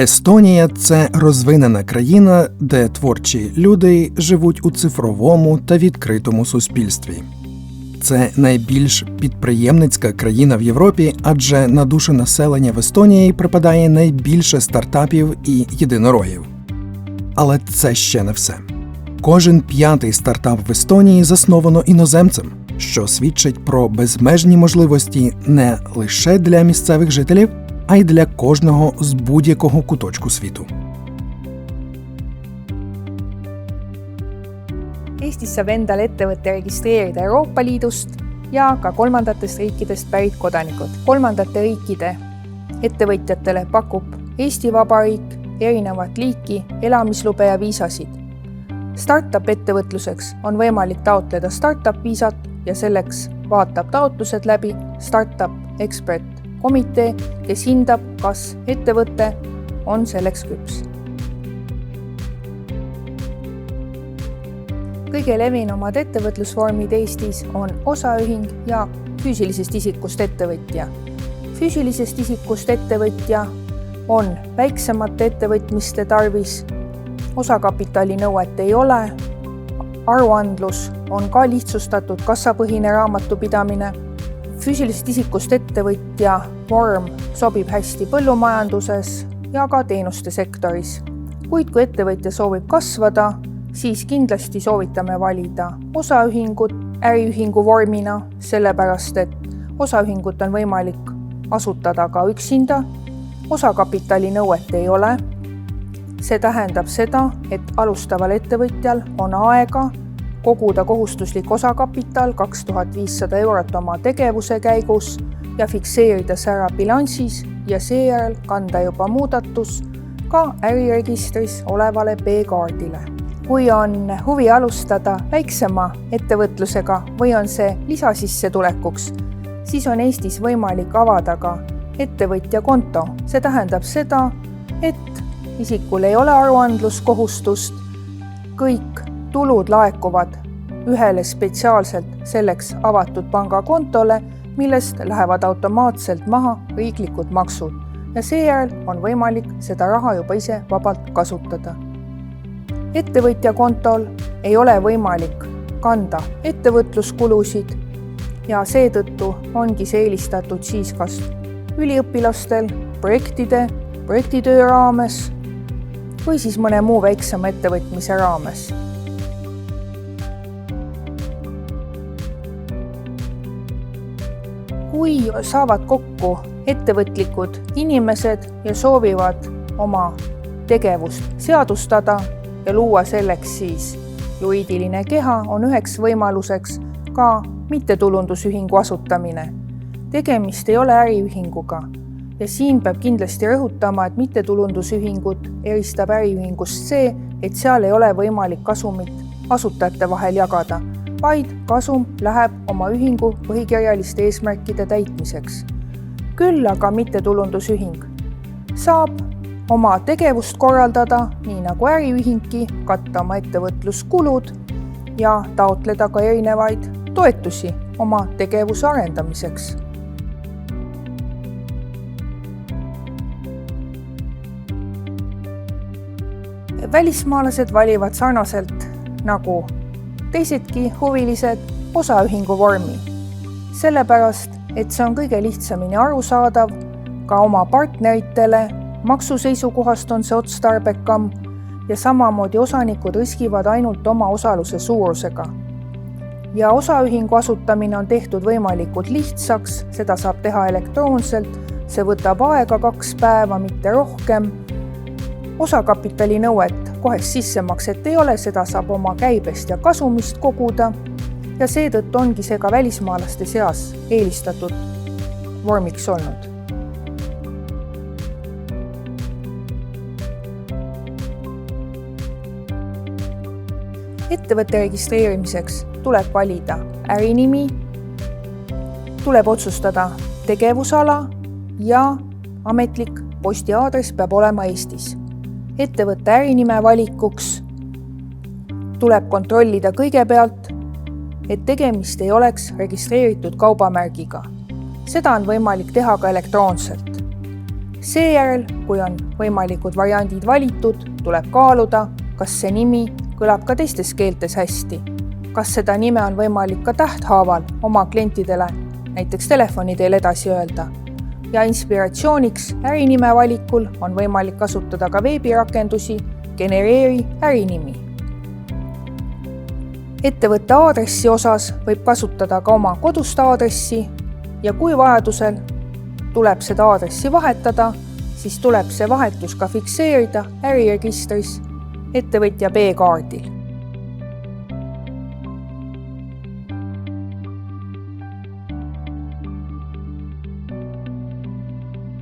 Естонія це розвинена країна, де творчі люди живуть у цифровому та відкритому суспільстві. Це найбільш підприємницька країна в Європі, адже на душу населення в Естонії припадає найбільше стартапів і єдинорогів. Але це ще не все. Кожен п'ятий стартап в Естонії засновано іноземцем, що свідчить про безмежні можливості не лише для місцевих жителів, а й для кожного з будь-якого куточку світу. Eestis saab endale ettevõtte registreerida Euroopa Liidust ja ka kolmandatest riikidest pärit kodanikud. kolmandate riikide ettevõtjatele pakub Eesti Vabariik erinevat liiki elamislube ja viisasid. Startup ettevõtluseks on võimalik taotleda startup viisat ja selleks vaatab taotlused läbi Startup Expert komitee, kes hindab, kas ettevõte on selleks küps. kõige levinumad ettevõtlusvormid Eestis on osaühing ja füüsilisest isikust ettevõtja. füüsilisest isikust ettevõtja on väiksemate ettevõtmiste tarvis, osakapitali nõuet ei ole, aruandlus on ka lihtsustatud kassapõhine raamatupidamine füüsilisest isikust ettevõtja vorm sobib hästi põllumajanduses ja ka teenuste sektoris. kuid kui ettevõtja soovib kasvada, siis kindlasti soovitame valida osaühingut äriühingu vormina, sellepärast et osaühingut on võimalik asutada ka üksinda, osakapitali nõuet ei ole. see tähendab seda, et alustaval ettevõtjal on aega koguda kohustuslik osakapital kaks tuhat viissada eurot oma tegevuse käigus ja fikseerida see ära bilansis ja seejärel kanda juba muudatus ka äriregistris olevale B-kaardile. kui on huvi alustada väiksema ettevõtlusega või on see lisasissetulekuks, siis on Eestis võimalik avada ka ettevõtjakonto. see tähendab seda, et isikul ei ole aruandluskohustust, kõik tulud laekuvad ühele spetsiaalselt selleks avatud pangakontole, millest lähevad automaatselt maha riiklikud maksud ja seejärel on võimalik seda raha juba ise vabalt kasutada. ettevõtja kontol ei ole võimalik kanda ettevõtluskulusid ja seetõttu ongi see eelistatud siis kas üliõpilastel projektide, projektitöö raames või siis mõne muu väiksema ettevõtmise raames kui saavad kokku ettevõtlikud inimesed ja soovivad oma tegevust seadustada ja luua selleks siis juriidiline keha, on üheks võimaluseks ka mittetulundusühingu asutamine. tegemist ei ole äriühinguga ja siin peab kindlasti rõhutama, et mittetulundusühingut eristab äriühingust see, et seal ei ole võimalik kasumit asutajate vahel jagada vaid kasum läheb oma ühingu põhikirjaliste eesmärkide täitmiseks. küll aga mittetulundusühing saab oma tegevust korraldada nii nagu äriühingki, katta oma ettevõtluskulud ja taotleda ka erinevaid toetusi oma tegevuse arendamiseks välismaalased valivad sarnaselt nagu teisedki huvilised osaühingu vormi. sellepärast, et see on kõige lihtsamini arusaadav ka oma partneritele, maksu seisukohast on see otstarbekam ja samamoodi osanikud riskivad ainult oma osaluse suurusega. ja osaühingu asutamine on tehtud võimalikult lihtsaks, seda saab teha elektroonselt, see võtab aega kaks päeva, mitte rohkem. osakapitali nõuet kohest sissemakset ei ole, seda saab oma käibest ja kasumist koguda ja seetõttu ongi see ka välismaalaste seas eelistatud vormiks olnud. ettevõtte registreerimiseks tuleb valida ärinimi, tuleb otsustada tegevusala ja ametlik postiaadress peab olema Eestis ettevõtte ärinime valikuks tuleb kontrollida kõigepealt, et tegemist ei oleks registreeritud kaubamärgiga. seda on võimalik teha ka elektroonselt. seejärel, kui on võimalikud variandid valitud, tuleb kaaluda, kas see nimi kõlab ka teistes keeltes hästi. kas seda nime on võimalik ka tähthaaval oma klientidele, näiteks telefoni teel edasi öelda. Ja inspiratsiooniks ärinime valikul on võimalik kasutada ka veebirakendusi Genereeri ärinimi ettevõtte aadressi osas võib kasutada ka oma kodust aadressi ja kui vajadusel tuleb seda aadressi vahetada, siis tuleb see vahetus ka fikseerida äriregistris ettevõtja B-kaardil.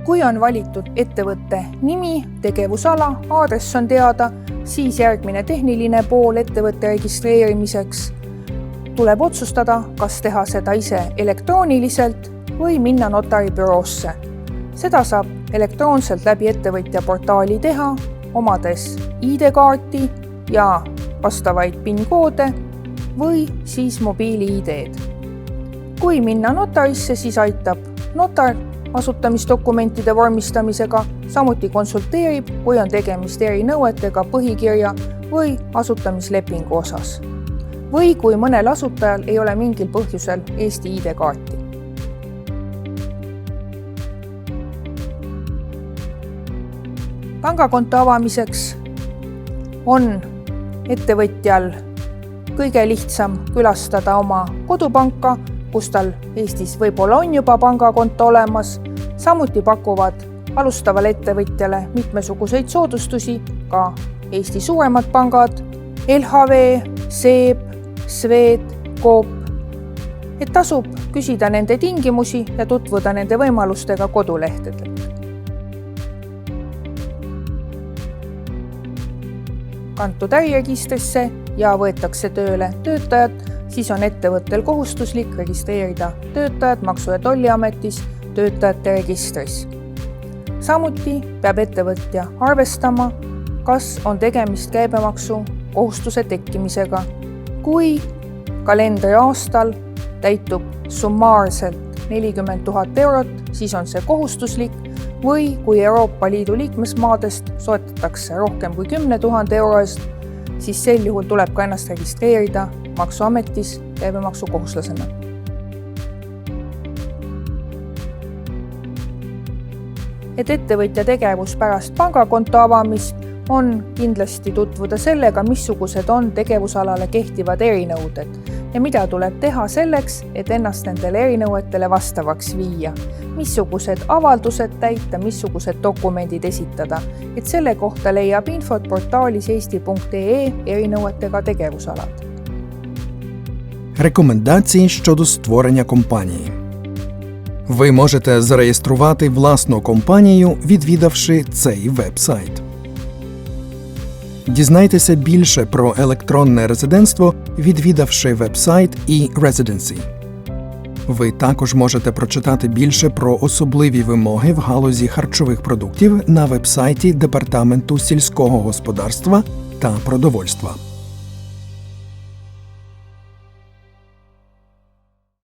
Kui on valitud ettevõtte nimi, tegevusala, aadress on teada, siis järgmine tehniline pool ettevõtte registreerimiseks tuleb otsustada, kas teha seda ise elektrooniliselt või minna notaribüroosse. seda saab elektroonselt läbi ettevõtja portaali teha, omades ID-kaarti ja vastavaid PIN-koode või siis mobiili-ID-d. kui minna notarisse, siis aitab notar asutamisdokumentide vormistamisega, samuti konsulteerib, kui on tegemist erinõuetega põhikirja või asutamislepingu osas. või kui mõnel asutajal ei ole mingil põhjusel Eesti ID-kaarti. pangakonto avamiseks on ettevõtjal kõige lihtsam külastada oma kodupanka, kus tal Eestis võib-olla on juba pangakonto olemas. samuti pakuvad alustavale ettevõtjale mitmesuguseid soodustusi ka Eesti suuremad pangad, LHV, SEB, Swed, Coop. et tasub küsida nende tingimusi ja tutvuda nende võimalustega kodulehtedel. kantud äriregistrisse ja võetakse tööle töötajad, siis on ettevõttel kohustuslik registreerida töötajad Maksu- ja Tolliametis töötajate registris. samuti peab ettevõtja arvestama, kas on tegemist käibemaksu kohustuse tekkimisega. kui kalendriaastal täitub summaarselt nelikümmend tuhat eurot, siis on see kohustuslik või kui Euroopa Liidu liikmesmaadest soetatakse rohkem kui kümne tuhande euro eest, siis sel juhul tuleb ka ennast registreerida Maksuametis käibemaksukohuslasena. et ettevõtja tegevus pärast pangakonto avamist on kindlasti tutvuda sellega, missugused on tegevusalale kehtivad erinõuded ja mida tuleb teha selleks, et ennast nendele erinõuetele vastavaks viia. missugused avaldused täita, missugused dokumendid esitada, et selle kohta leiab infot portaalis eesti.ee erinõuetega tegevusalad. Рекомендації щодо створення компанії. Ви можете зареєструвати власну компанію, відвідавши цей веб-сайт. Дізнайтеся більше про електронне резидентство, відвідавши веб-сайт e-Residency. Ви також можете прочитати більше про особливі вимоги в галузі харчових продуктів на веб-сайті Департаменту сільського господарства та продовольства.